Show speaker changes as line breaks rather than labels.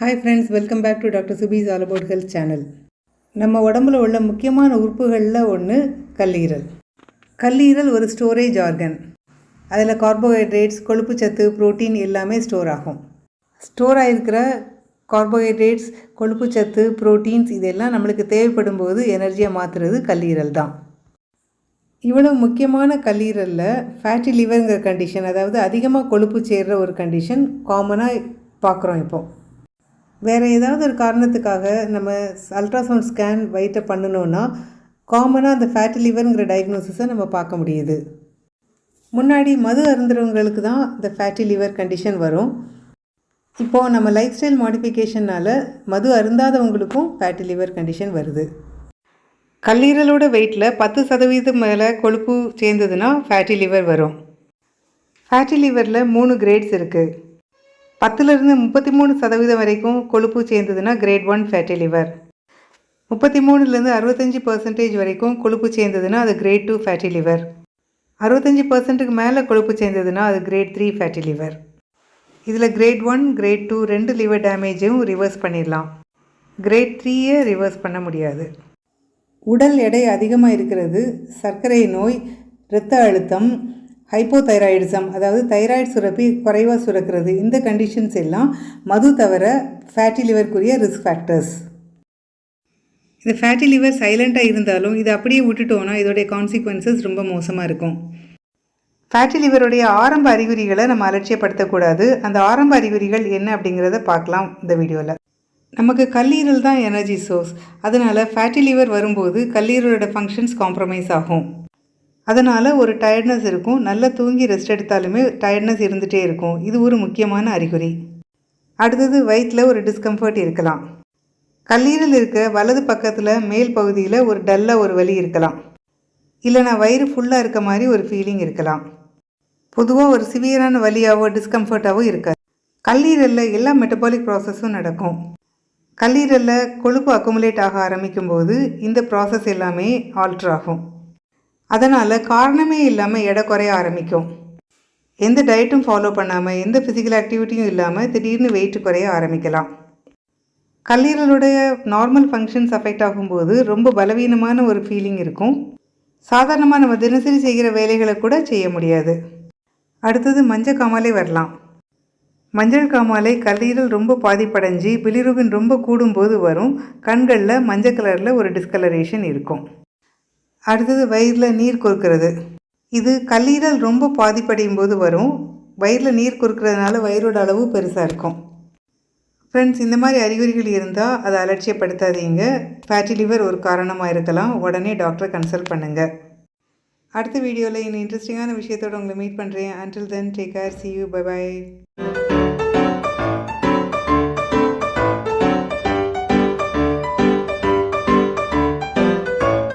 Hi friends welcome back to doctor Subi's all about health channel நம்ம உடம்புல உள்ள முக்கியமான உறுப்புகளில் ஒன்று கல்லீரல். கல்லீரல் ஒரு ஸ்டோரேஜ் ஆர்கன் அதில் கார்போஹைட்ரேட்ஸ் கொழுப்புச்சத்து புரோட்டீன் எல்லாமே ஸ்டோர் ஆகும். ஸ்டோர் ஆகிருக்கிற கார்போஹைட்ரேட்ஸ் கொழுப்புச்சத்து புரோட்டீன்ஸ் இதெல்லாம் நம்மளுக்கு தேவைப்படும் போது எனர்ஜியாக மாற்றுறது கல்லீரல் தான். இவ்வளவு முக்கியமான கல்லீரலில் ஃபேட்டி லிவருங்கிற கண்டிஷன் அதாவது அதிகமாக கொழுப்பு சேர்கிற ஒரு கண்டிஷன் காமனாக பார்க்குறோம் இப்போது வேறு ஏதாவது ஒரு காரணத்துக்காக நம்ம அல்ட்ராசவுண்ட் ஸ்கேன் வயிற்றை பண்ணணுன்னா காமனாக அந்த ஃபேட்டி லிவருங்கிற டயக்னோசிஸை நம்ம பார்க்க முடியுது. முன்னாடி மது அருந்துறவங்களுக்கு தான் இந்த ஃபேட்டி லிவர் கண்டிஷன் வரும். இப்போது நம்ம லைஃப் ஸ்டைல் மாடிஃபிகேஷனால் மது அருந்தாதவங்களுக்கும் ஃபேட்டி லிவர் கண்டிஷன் வருது. கல்லீரலோட வெயிட்டில் பத்து சதவீதம் மேலே கொழுப்பு சேர்ந்ததுன்னா ஃபேட்டி லிவர் வரும். ஃபேட்டி லிவரில் மூணு கிரேட்ஸ் இருக்குது பத்துலேருந்து முப்பத்தி மூணு சதவீதம் வரைக்கும் கொழுப்பு சேர்ந்ததுன்னா கிரேட் ஒன் ஃபேட்டி லிவர் முப்பத்தி மூணுலேருந்து அறுபத்தஞ்சி பர்சன்டேஜ் வரைக்கும் கொழுப்பு சேர்ந்ததுன்னா அது கிரேட் டூ ஃபேட்டி லிவர் அறுபத்தஞ்சி பர்சன்ட்டுக்கு மேலே கொழுப்பு சேர்ந்ததுன்னா அது கிரேட் த்ரீ ஃபேட்டி லிவர் இதில் கிரேட் ஒன் கிரேட் டூ ரெண்டு லிவர் டேமேஜும் ரிவர்ஸ் பண்ணிடலாம். கிரேட் த்ரீயை ரிவர்ஸ் பண்ண முடியாது. உடல் எடை அதிகமாக இருக்கிறது சர்க்கரை நோய் இரத்த அழுத்தம் ஹைப்போதைராய்டிசம் அதாவது தைராய்டு சுரப்பி குறைவாக சுரக்கிறது. இந்த கண்டிஷன்ஸ் எல்லாம் மது தவிர ஃபேட்டி லிவருக்குரிய ரிஸ்க் ஃபேக்டர்ஸ் இந்த ஃபேட்டி லிவர் சைலண்ட்டாக இருந்தாலும் இதை அப்படியே விட்டுட்டோன்னா இதோடைய கான்சிக்வன்சஸ் ரொம்ப மோசமாக இருக்கும். ஃபேட்டி லிவருடைய ஆரம்ப அறிகுறிகளை நம்ம அலட்சியப்படுத்தக்கூடாது. அந்த ஆரம்ப அறிகுறிகள் என்ன அப்படிங்கிறத பார்க்கலாம் இந்த வீடியோவில் நமக்கு கல்லீரல் தான் எனர்ஜி சோர்ஸ் அதனால் ஃபேட்டி லிவர் வரும்போது கல்லீரலோட ஃபங்க்ஷன்ஸ் காம்ப்ரமைஸ் ஆகும். அதனால் ஒரு டயர்ட்னஸ் இருக்கும். நல்லா தூங்கி ரெஸ்ட் எடுத்தாலுமே டயர்ட்னஸ் இருந்துகிட்டே இருக்கும். இது ஒரு முக்கியமான அறிகுறி. அடுத்தது வயிற்றில் ஒரு டிஸ்கம்ஃபர்ட் இருக்கலாம். கல்லீரல் இருக்க வலது பக்கத்தில் மேல் பகுதியில் ஒரு டல்லாக ஒரு வலி இருக்கலாம். இல்லைனா வயிறு ஃபுல்லாக இருக்க மாதிரி ஒரு ஃபீலிங் இருக்கலாம். பொதுவாக ஒரு சிவியரான வலியாவோ டிஸ்கம்ஃபர்ட்டாகவோ இருக்காது. கல்லீரலில் எல்லா மெட்டபாலிக் ப்ராசஸும் நடக்கும். கல்லீரலில் கொழுப்பு அக்குமுலேட் ஆக ஆரம்பிக்கும் போது இந்த ப்ராசஸ் எல்லாமே ஆல்ட்ரு ஆகும். அதனால் காரணமே இல்லாமல் எடை குறைய ஆரம்பிக்கும். எந்த டயட்டும் ஃபாலோ பண்ணாமல் எந்த ஃபிசிக்கல் ஆக்டிவிட்டியும் இல்லாமல் திடீர்னு வெயிட் குறைய ஆரம்பிக்கலாம். கல்லீரலுடைய நார்மல் ஃபங்க்ஷன்ஸ் அஃபெக்ட் ஆகும்போது ரொம்ப பலவீனமான ஒரு ஃபீலிங் இருக்கும். சாதாரணமாக நம்ம தினசரி செய்கிற வேலைகளை கூட செய்ய முடியாது. அடுத்தது மஞ்சள் காமாலே வரலாம். மஞ்சள் காமாலை கல்லீரல் ரொம்ப பாதிப்படைஞ்சு பிலிருபின் ரொம்ப கூடும்போது வரும். கண்களில் மஞ்சள் கலரில் ஒரு டிஸ்கலரேஷன் இருக்கும். அடுத்தது வயிறில் நீர் கொறுக்கிறது. இது கல்லீரல் ரொம்ப பாதிப்படையும் போது வரும். வயிறில் நீர் கொறுக்கிறதுனால வயிறோட அளவு பெருசாக இருக்கும். ஃப்ரெண்ட்ஸ் இந்த மாதிரி அறிகுறிகள் இருந்தால் அதை அலட்சியப்படுத்தாதீங்க. ஃபேட்டி லிவர் ஒரு காரணமாக இருக்கலாம். உடனே டாக்டரை கன்சல்ட் பண்ணுங்கள் அடுத்த வீடியோவில் இன்னும் இன்ட்ரெஸ்டிங்கான விஷயத்தோடு உங்களை மீட் பண்ணுறேன் until then take care see you bye bye